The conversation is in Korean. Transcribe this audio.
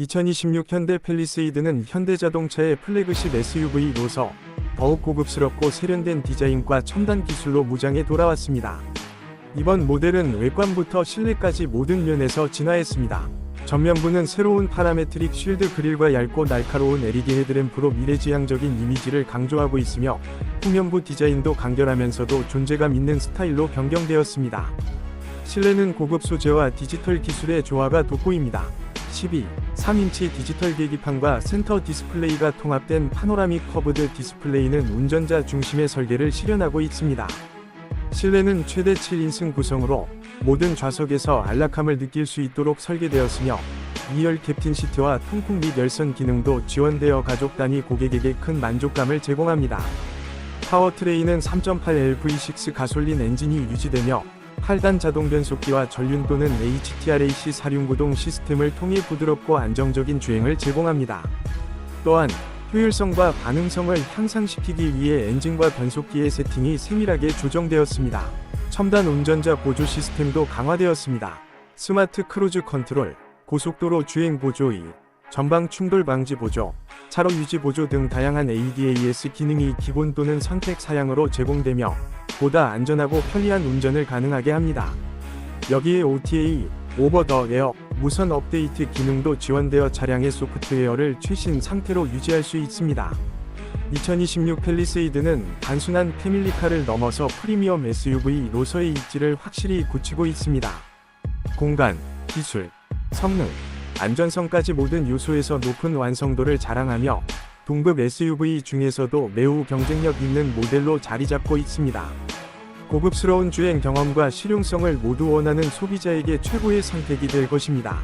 2026 현대 펠리세이드는 현대자동차의 플래그십 SUV로서 더욱 고급스럽고 세련된 디자인과 첨단 기술로 무장해 돌아왔습니다. 이번 모델은 외관부터 실내까지 모든 면에서 진화했습니다. 전면부는 새로운 파라메트릭 쉴드 그릴과 얇고 날카로운 LED 헤드램프로 미래지향적인 이미지를 강조하고 있으며 후면부 디자인도 간결하면서도 존재감 있는 스타일로 변경되었습니다. 실내는 고급 소재와 디지털 기술의 조화가 돋보입니다. 12, 3인치 디지털 계기판과 센터 디스플레이가 통합된 파노라믹 커브드 디스플레이는 운전자 중심의 설계를 실현하고 있습니다. 실내는 최대 7인승 구성으로 모든 좌석에서 안락함을 느낄 수 있도록 설계되었으며 2열 캡틴 시트와 통풍 및 열선 기능도 지원되어 가족 단위 고객에게 큰 만족감을 제공합니다. 파워트레인은 3.8L V6 가솔린 엔진이 유지되며 8단 자동 변속기와 전륜 또는 HTRAC 사륜 구동 시스템을 통해 부드럽고 안정적인 주행을 제공합니다. 또한 효율성과 반응성을 향상시키기 위해 엔진과 변속기의 세팅이 세밀하게 조정되었습니다. 첨단 운전자 보조 시스템도 강화되었습니다. 스마트 크루즈 컨트롤, 고속도로 주행 보조 2, 전방 충돌 방지 보조, 차로 유지 보조 등 다양한 ADAS 기능이 기본 또는 선택 사양으로 제공되며 보다 안전하고 편리한 운전을 가능하게 합니다. 여기에 OTA, 오버 더 에어, 무선 업데이트 기능도 지원되어 차량의 소프트웨어를 최신 상태로 유지할 수 있습니다. 2026 펠리세이드는 단순한 패밀리카를 넘어서 프리미엄 SUV로서의 입지를 확실히 굳히고 있습니다. 공간, 기술, 성능, 안전성까지 모든 요소에서 높은 완성도를 자랑하며 동급 SUV 중에서도 매우 경쟁력 있는 모델로 자리 잡고 있습니다. 고급스러운 주행 경험과 실용성을 모두 원하는 소비자에게 최고의 선택이 될 것입니다.